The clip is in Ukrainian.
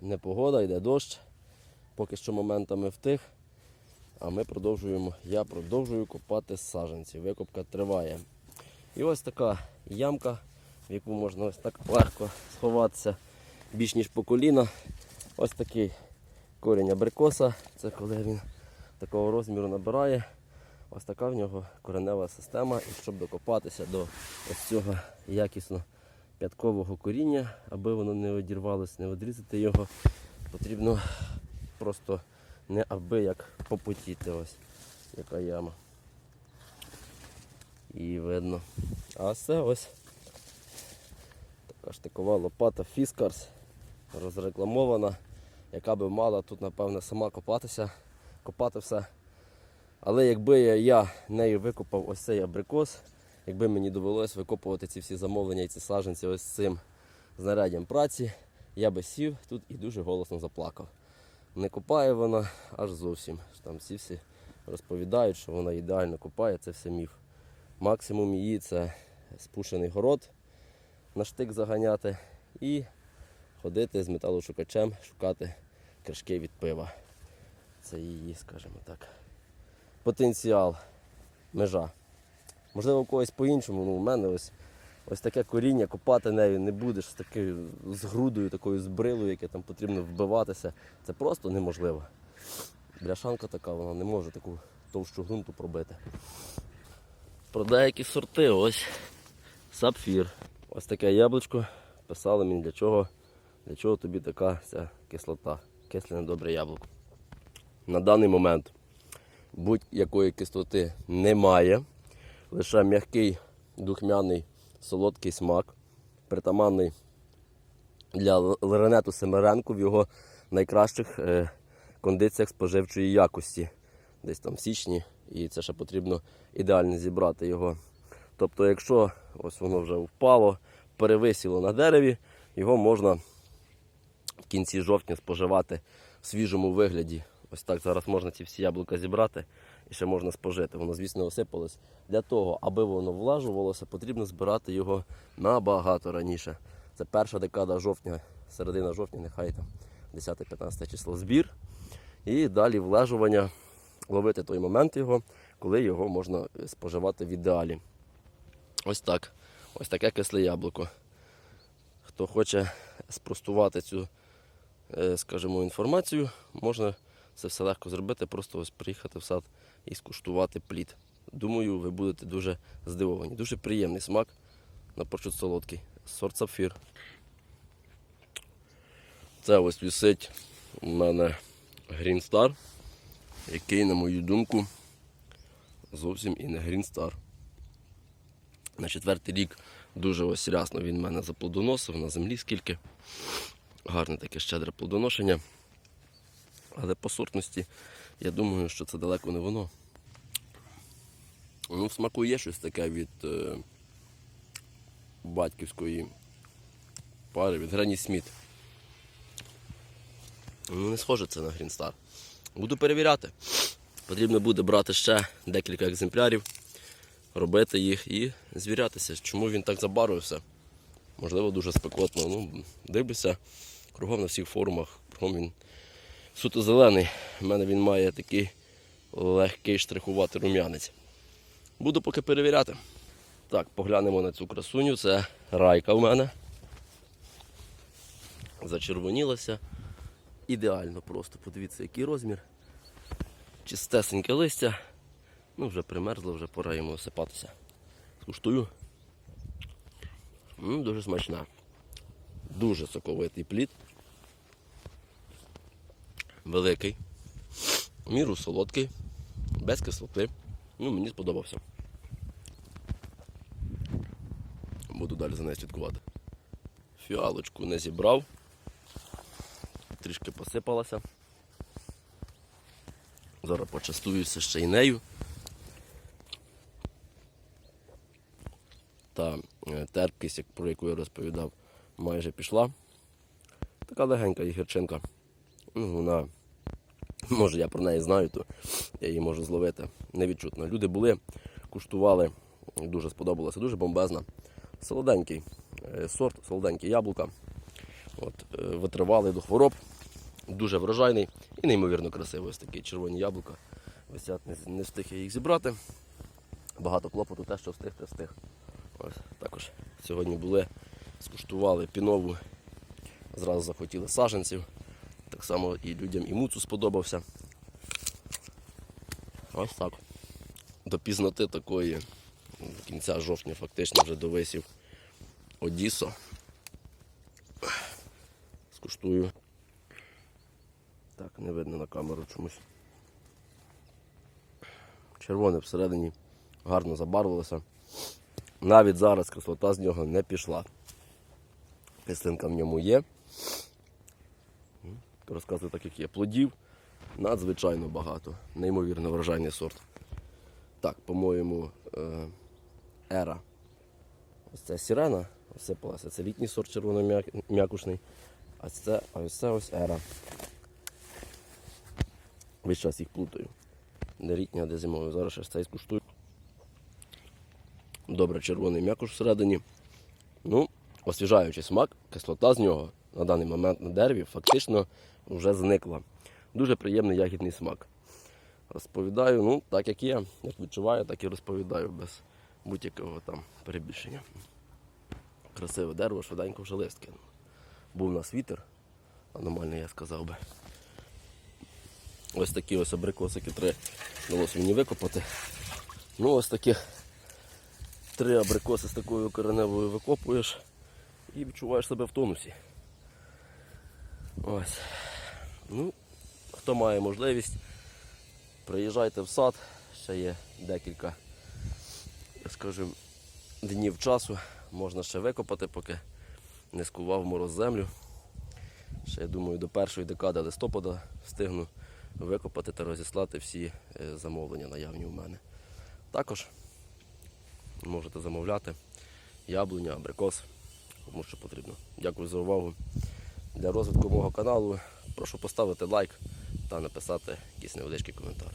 непогода, йде дощ. Поки що моментами втих. А ми продовжуємо, я продовжую копати саджанці. Викопка триває. І ось така ямка, в яку можна ось так легко сховатися більш ніж по коліна. Ось такий корінь абрикоса. Це коли він такого розміру набирає. Ось така в нього коренева система. І щоб докопатися до ось цього якісно п'яткового коріння, аби воно не одірвалося, не одрізати його, потрібно просто не аби як попотіти. Ось яка яма. І видно. А це ось така штикова лопата Фіскарс розрекламована, яка би мала тут, напевне, сама копатися, копати все. Але якби я нею викопав ось цей абрикос, якби мені довелось викопувати ці всі замовлення і ці саджанці ось цим знаряддям праці, я би сів тут і дуже голосно заплакав. Не копає вона аж зовсім. Там всі всі розповідають, що вона ідеально копає, це все міф. Максимум її це спушений город на штик заганяти і ходити з металошукачем, шукати кришки від пива. Це її, скажімо так, потенціал, межа. Можливо, у когось по-іншому, ну у мене ось, ось таке коріння, копати нею не будеш з такою з грудою, такою з брилою, яке там потрібно вбиватися. Це просто неможливо. Бляшанка така, вона не може таку товщу ґрунту пробити. Про деякі сорти, ось сапфір. Ось таке яблучко. Писали мені для чого, для чого тобі така ця кислота. Кислене добре яблуко. На даний момент будь-якої кислоти немає. Лише м'який, духмяний, солодкий смак, притаманний для Л- Леренету Семеренку в його найкращих е, кондиціях споживчої якості. Десь там в січні, і це ще потрібно ідеально зібрати його. Тобто, якщо ось воно вже впало, перевисіло на дереві, його можна в кінці жовтня споживати в свіжому вигляді. Ось так зараз можна ці всі яблука зібрати і ще можна спожити. Воно, звісно, осипалось. Для того, аби воно влажувалося, потрібно збирати його набагато раніше. Це перша декада жовтня, середина жовтня, нехай там 10-15 число збір. І далі влежування, ловити той момент його, коли його можна споживати в ідеалі. Ось так. Ось таке кисле яблуко. Хто хоче спростувати цю, е, скажімо, інформацію, можна це все легко зробити, просто ось приїхати в сад і скуштувати плід. Думаю, ви будете дуже здивовані. Дуже приємний смак, напрочуд солодкий. Сорт сапфір. Це ось висить у мене Green Star, який, на мою думку, зовсім і не Green Star. На четвертий рік дуже ось рясно він мене заплодоносив на землі скільки. Гарне таке щедре плодоношення. Але по сортності я думаю, що це далеко не воно. Ну, в смаку є щось таке від е, батьківської пари, від Грані Сміт. Ну, не схоже це на Star. Буду перевіряти. Потрібно буде брати ще декілька екземплярів, робити їх і звірятися, чому він так забарвився. Можливо, дуже спекотно. Ну, дивлюся, кругом на всіх форумах, кругом він суто зелений. У мене він має такий легкий штрихувати рум'янець. Буду поки перевіряти. Так, поглянемо на цю красуню. Це райка у мене. Зачервонілася. Ідеально просто. Подивіться, який розмір. Чистесеньке листя. Ну, вже примерзло, вже пора йому осипатися. Скуштую. М, дуже смачна. Дуже соковитий плід. Великий. Міру солодкий, без кислоти. Ну, мені сподобався. Буду далі за нею слідкувати. Фіалочку не зібрав. Трішки посипалася. Зараз почастуюся ще й нею. Та е, терпкість, про яку я розповідав, майже пішла. Така легенька гірчинка. Ну, вона, може, я про неї знаю, то я її можу зловити невідчутно. Люди були, куштували, дуже сподобалося, дуже бомбезна. Солоденький е, сорт, солоденькі яблука. От, е, витривалий до хвороб, дуже врожайний і неймовірно красивий. Ось такі червоні яблука. Висять, не встиг я їх зібрати. Багато клопоту, те, що встиг, те встиг. Ось також сьогодні були, скуштували пінову, зразу захотіли саженців. Так само і людям і муцу сподобався. Ось так. До пізноти такої, до кінця жовтня фактично вже довисів Одісо. Скуштую. Так, не видно на камеру чомусь. Червоне всередині гарно забарвилося. Навіть зараз кислота з нього не пішла. Кислинка в ньому є. Розказую так, як є. Плодів надзвичайно багато. Неймовірно врожайний сорт. Так, по-моєму, е, ера. Ось це сірена, осипалася. Це літній сорт червоно-м'якушний. А це ось це ось ера. Весь час їх плутаю. Де літня, де зимовий. Зараз ще цей скуштую. Добре, червоний м'якуш всередині. Ну, освіжаючий смак, кислота з нього на даний момент на дереві фактично вже зникла. Дуже приємний ягідний смак. Розповідаю, ну, так як є, як відчуваю, так і розповідаю без будь-якого там перебільшення. Красиве дерево, швиденько вже лист. Був у нас вітер, аномальний, я сказав би. Ось такі ось абрикосики три вдалося мені викопати. Ну, ось таких три абрикоси з такою кореневою викопуєш і відчуваєш себе в тонусі. Ось. Ну, хто має можливість, приїжджайте в сад, ще є декілька, скажімо, днів часу. Можна ще викопати, поки не скував мороз землю. Ще, я думаю, до першої декади листопада встигну викопати та розіслати всі е, замовлення наявні у мене. Також можете замовляти яблуня, абрикос, кому що потрібно. Дякую за увагу. Для розвитку мого каналу прошу поставити лайк та написати якийсь невеличкий коментар.